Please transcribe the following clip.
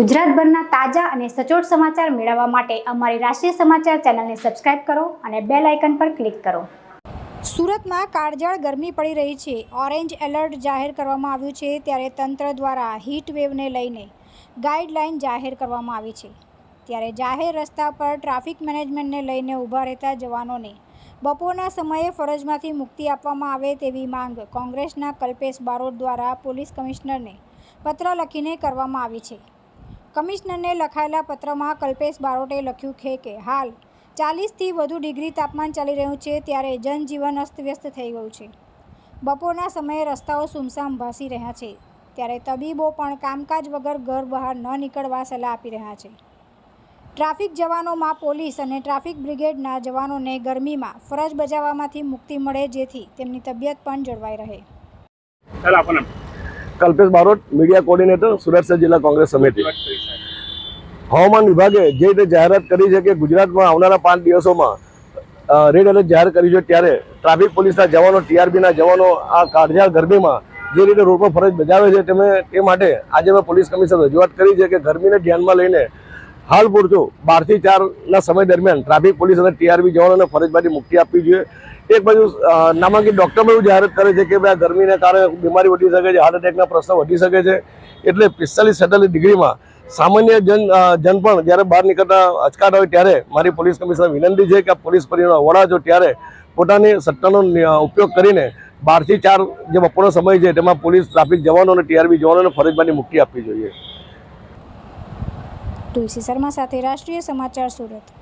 ગુજરાતભરના તાજા અને સચોટ સમાચાર મેળવવા માટે અમારી રાષ્ટ્રીય સમાચાર ચેનલને સબસ્ક્રાઇબ કરો અને બેલ આઇકન પર ક્લિક કરો. સુરતમાં કાળજાળ ગરમી પડી રહી છે. ઓરેન્જ એલર્ટ જાહેર કરવામાં આવ્યું છે ત્યારે તંત્ર દ્વારા હીટ વેવને લઈને ગાઈડલાઇન જાહેર કરવામાં આવી છે. ત્યારે જાહેર રસ્તા પર ટ્રાફિક મેનેજમેન્ટને લઈને ઊભા રહેતા જવાનોને બપોરના સમયે ફરજમાંથી મુક્તિ આપવામાં આવે તેવી માંગ કોંગ્રેસના કલ્પેશ બારોટ દ્વારા પોલીસ કમિશનરને પત્ર લખીને કરવામાં આવી છે. કમિશનરને લખાયેલા પત્રમાં કલ્પેશ બારોટે લખ્યું છે કે હાલ ચાલીસથી વધુ ડિગ્રી તાપમાન ચાલી રહ્યું છે ત્યારે જનજીવન અસ્તવ્યસ્ત થઈ ગયું છે. બપોરના સમયે રસ્તાઓ સુમસામ ભાસી રહ્યા છે ત્યારે તબીબો પણ કામકાજ વગર ઘર બહાર ન નીકળવા સલાહ આપી રહ્યા છે. ટ્રાફિક જવાનોમાં પોલીસ અને ટ્રાફિક બ્રિગેડના જવાનોને ગરમીમાં ફરજ બજાવવામાંથી મુક્તિ મળે જેથી તેમની તબિયત પણ જળવાઈ રહે. કલ્પેશ બારોટ મીડિયા કોર્ડિનેટર સુરત જિલ્લા કોંગ્રેસ સમિતિ. હવામાન વિભાગે જે રીતે જાહેરાત કરી છે કે ગુજરાતમાં આવનારા પાંચ દિવસોમાં રેડ એલર્ટ જાહેર કર્યું છે ત્યારે ટ્રાફિક પોલીસના જવાનો, ટીઆરબીના જવાનો આ કાળઝાળ ગરમીમાં જે રીતે રોડ પર ફરજ બજાવે છે તેમે, તે માટે આજે મેં પોલીસ કમિશનર રજૂઆત કરી છે કે ગરમીને ધ્યાનમાં લઈને હાલ પૂરતું બારથી ચારના સમય દરમિયાન ટ્રાફિક પોલીસ અને ટીઆરબી જવાનોને ફરજમાંથી મુક્તિ આપવી જોઈએ. એક બાજુ નામાંકિત ડૉક્ટરો એવું જાહેરાત કરે છે કે ભાઈ ગરમીને કારણે બીમારી વધી શકે છે, હાર્ટ એટેકના પ્રશ્નો વધી શકે છે. એટલે પિસ્તાલીસ છેતાલીસ ડિગ્રીમાં સામાન્ય જન જન પણ જ્યારે બહાર નીકળતા અચકાટ હોય ત્યારે મારી પોલીસ કમિશનર વિનંતી છે કે પોલીસ પરિવારના વડા જો ત્યારે પોતાની સત્તાનો ઉપયોગ કરીને બારથી ચાર જે બપોરનો સમય છે તેમાં પોલીસ ટ્રાફિક જવાનો અને ટીઆરબી જવાનોને ફરજમાંથી મુક્તિ આપવી જોઈએ. તુલસી શર્મા સાથે રાષ્ટ્રીય સમાચાર સુરત.